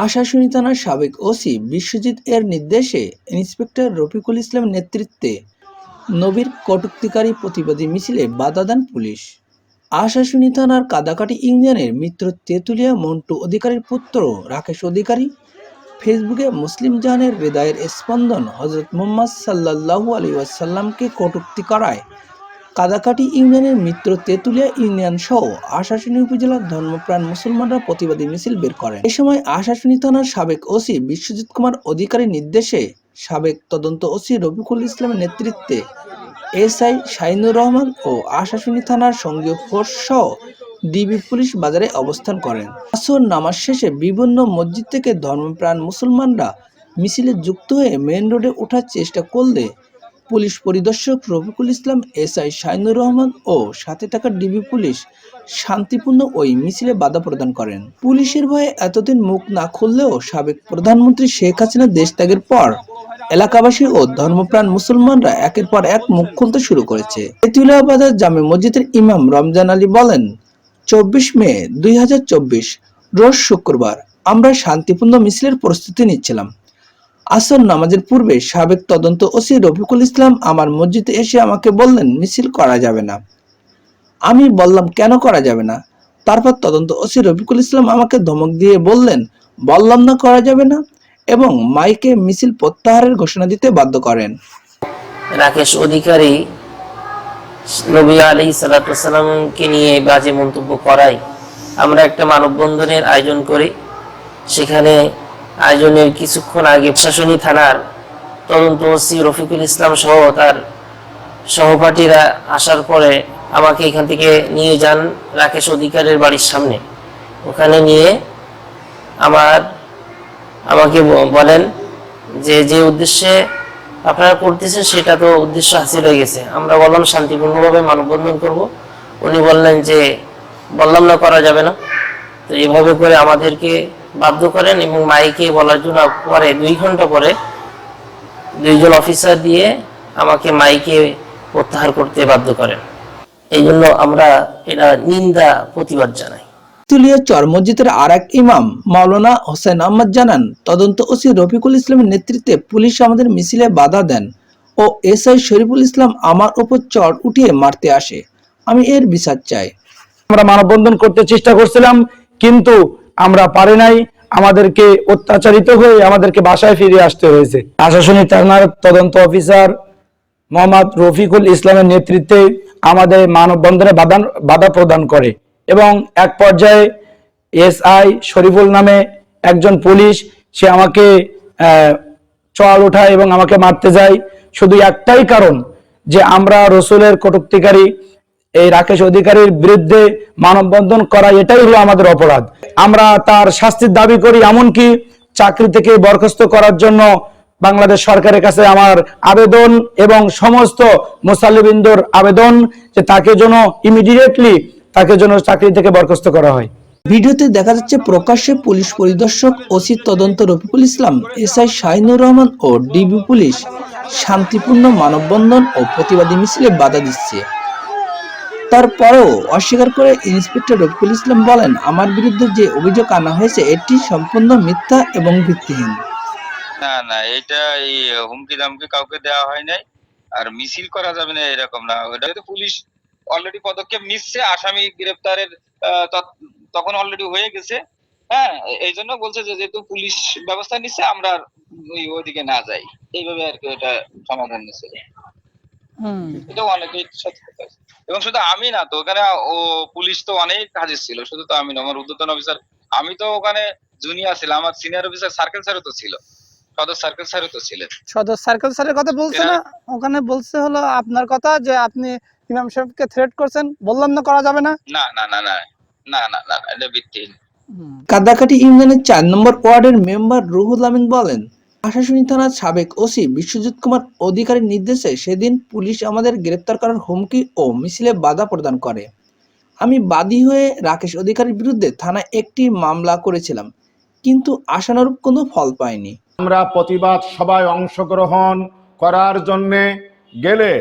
আশাশুনি থানার সাবেক ওসি বিশ্বজিৎ এর নির্দেশে ইন্সপেক্টর রফিকুল ইসলামের নেতৃত্বে নবীর কটুক্তিকারী প্রতিবাদী মিছিলে বাধা দেন পুলিশ। আশাশুনি থানার কাদাকাটি ইউনিয়নের মিত্র তেঁতুলিয়া মন্টু অধিকারীর পুত্র রাকেশ অধিকারী, ফেসবুকে মুসলিম জাহানের হৃদয়ের স্পন্দন হজরত মোহাম্মদ সাল্লাল্লাহু আলী ওয়াসাল্লামকে কটূক্তি করায় কাদাকাটি ইউনিয়নের মিত্র তেঁতুলিয়া ইউনিয়ন সহ আশাশুনি উপজেলার ধর্মপ্রাণ মুসলমানরা প্রতিবাদী মিছিল বের করেন। এ সময় আশাশুনি থানার সাবেক ওসি বিশ্বজিৎ কুমার অধিকারী নির্দেশে সাবেক তদন্ত ওসি রফিকুল ইসলামের নেতৃত্বে এসআই শাইনুর রহমান ও আশাশুনি থানার সঙ্গীয় ফোর্স সহ ডিবি পুলিশ বাজারে অবস্থান করেন। আসর নামাজ শেষে বিভিন্ন মসজিদ থেকে ধর্মপ্রাণ মুসলমানরা মিছিলে যুক্ত হয়ে মেন রোডে ওঠার চেষ্টা করলে পুলিশ পরিদর্শক রফিকুল ইসলাম এসআই শাইনুর রহমান ও সাথে থাকা ডিবি পুলিশ শান্তিপূর্ণ ওই মিছিলে বাধা প্রদান করেন। পুলিশের ভয়ে এতদিন মুখ না খুললেও সাবেক প্রধানমন্ত্রী শেখ হাসিনা দেশ ত্যাগের পর এলাকাবাসী ও ধর্মপ্রাণ মুসলমানরা একের পর এক মুখ খুলতে শুরু করেছে। তেতুলিয়া বাজার জামে মসজিদের ইমাম রমজান আলী বলেন, চব্বিশ মে দুই হাজার চব্বিশ, রোজ শুক্রবার আমরা শান্তিপূর্ণ মিছিলের প্রস্তুতি নিচ্ছিলাম। আসর নামাজের পূর্বে সাবেক তদন্ত ওসি রফিকুল ইসলাম আমার মসজিদে এসে আমাকে বললেন, মিছিল করা যাবে না। আমি বললাম, কেন করা যাবে না? তারপর তদন্ত ওসি রফিকুল ইসলাম আমাকে ধমক দিয়ে বললেন, বললাম না করা যাবে না। এবং মাইকে মিছিল প্রত্যাহারের ঘোষণা দিতে বাধ্য করেন। রাকেশ অধিকারী নবী আলী সাল্লামকে নিয়ে বাজে মন্তব্য করাই আমরা একটা মানববন্ধনের আয়োজন করি। সেখানে আয়োজনের কিছুক্ষণ আগে প্রশাসনী থানার তদন্ত ওসি রফিকুল ইসলাম সহ তার সহপাঠীরা আসার পরে আমাকে এখান থেকে নিয়ে যান রাকেশ অধিকারের বাড়ির সামনে। ওখানে নিয়ে আমার, আমাকে বলেন যে যে উদ্দেশ্যে আপনারা করতেছেন সেটা তো উদ্দেশ্য হাসিল হয়ে গেছে। আমরা বললাম, শান্তিপূর্ণভাবে মানববন্ধন করব। উনি বললেন যে, বললাম না, করা যাবে না। তো এভাবে করে আমাদেরকে বাধ্য করেন এবং মাইকে বলার জন্য পরে দুই ঘণ্টা পরে দুইজন অফিসার দিয়ে আমাকে মাইকে প্রত্যাহার করতে বাধ্য করেন। এই জন্য আমরা এটা নিন্দা প্রতিবাদ জানাই। তুলিয়া চর মসজিদের আর এক ইমাম মাওলানা হোসেন আহমদ জানান তদন্ত ওসি রফিকুল ইসলামের নেতৃত্বে পুলিশ আমাদের মিছিলে বাধা দেন ও এসআই শরীফুল ইসলাম আমার উপর চড় উঠিয়ে মারতে আসে। আমি এর বিচার চাই। আমরা মানববন্ধন করতে চেষ্টা করছিলাম কিন্তু আমরা পারি নাই, আমাদেরকে অত্যাচারিত হয়ে আমাদেরকে বাসায় ফিরে আসতে হয়েছে। আশাশুনি থানার তদন্ত অফিসার মোহাম্মদ রফিকুল ইসলামের নেতৃত্বে আমাদের মানববন্ধনে বাধা বাধা প্রদান করে এবং এক পর্যায়ে এসআই শরীফুল নামে একজন পুলিশ, সে আমাকে চল ওঠায় এবং আমাকে মারতে যায়। শুধু একটাই কারণ যে আমরা রসুলের কটুক্তিকারী এই রাকেশ অধিকারীর বিরুদ্ধে মানববন্ধন করা এটাই হলো আমাদের অপরাধ। আমরা তার শাস্তির দাবি করি, এমনকি চাকরি থেকে বরখাস্ত করার জন্য বাংলাদেশ সরকারের কাছে আমার আবেদন এবং সমস্ত মুসাল্লিবিন্দুর আবেদন যে তাকে যেন ইমিডিয়েটলি তাকে যেন চাকরি থেকে বরখাস্ত করা হয়। ভিডিওতে দেখা যাচ্ছে প্রকাশ্যে পুলিশ পরিদর্শক ওসি তদন্ত রফিকুল ইসলাম, এসআই শাহিনুর রহমান ও ডিবি পুলিশ শান্তিপূর্ণ মানববন্ধন ও প্রতিবাদী মিছিলে বাধা দিচ্ছে। তারপরেও অস্বীকার করে ইন্সপেক্টর রফিকুল ইসলাম বলেন আমার বিরুদ্ধে যে অভিযোগ আনা হয়েছে এটি সম্পূর্ণ মিথ্যা এবং ভিত্তিহীন। না না এটা এই হুমকি দামকি কাউকে দেওয়া হয় নাই আর মিছিল করা যাবে না এরকম না। ওটা তো পুলিশ অলরেডি পদক্ষেপ নিচ্ছে আসামি গ্রেপ্তারের আহ, তৎ- তখন অলরেডি হয়ে গেছে। হ্যাঁ এই জন্য বলছে যে যেহেতু পুলিশ ব্যবস্থা নিচ্ছে আমরা ওইদিকে না যাই। এইভাবে আর কি এটা সমাধান নিচ্ছে এটা অনেকেই সাথে কথা। এবং শুধু আমি না তো ওখানে ও পুলিশ তো অনেক হাজির ছিল। শুধু তো আমি না আমার উদ্যোতন অফিসার আমি তো ওখানে জুনিয়র ছিলাম আমার সিনিয়র অফিসার সার্কেল স্যারও তো ছিল। সদর সার্কেল স্যারও তো ছিলেন। সদর সার্কেল স্যারের কথা বলছে না? ওখানে বলছে হলো আপনার কথা যে আপনি ইমাম সাহেবকে থ্রেট করছেন বললাম না করা যাবে না? না না না না না না না না এটা ভিত্তিহীন কাদাকাটি ইউনিয়নের চার নম্বর ওয়ার্ডের মেম্বার রুহুল আমিন বলেন আশাশুনি থানার সাবেক ওসি বিশ্বজিৎ কুমার অধিকারীর নির্দেশে সেদিন পুলিশ আমাদের গ্রেপ্তার করার হুমকি ও মিছিলে বাধা প্রদান করে। আমি বাদী হয়ে রাকেশ অধিকারীর বিরুদ্ধে থানায় একটি মামলা করেছিলাম, কিন্তু আশানুরূপ কোনো ফল পাইনি। আমরা প্রতিবাদ সভায় অংশগ্রহণ করার জন্যে গেলে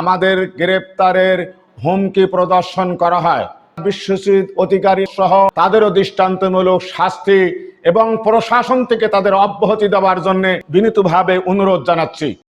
আমাদের গ্রেপ্তারের হুমকি প্রদর্শন করা হয়। বিশ্বজিৎ অধিকারী সহ তাদেরও দৃষ্টান্তমূলক শাস্তি এবং প্রশাসন থেকে তাদের অব্যাহতি দেওয়ার জন্য বিনীতভাবে অনুরোধ জানাচ্ছি।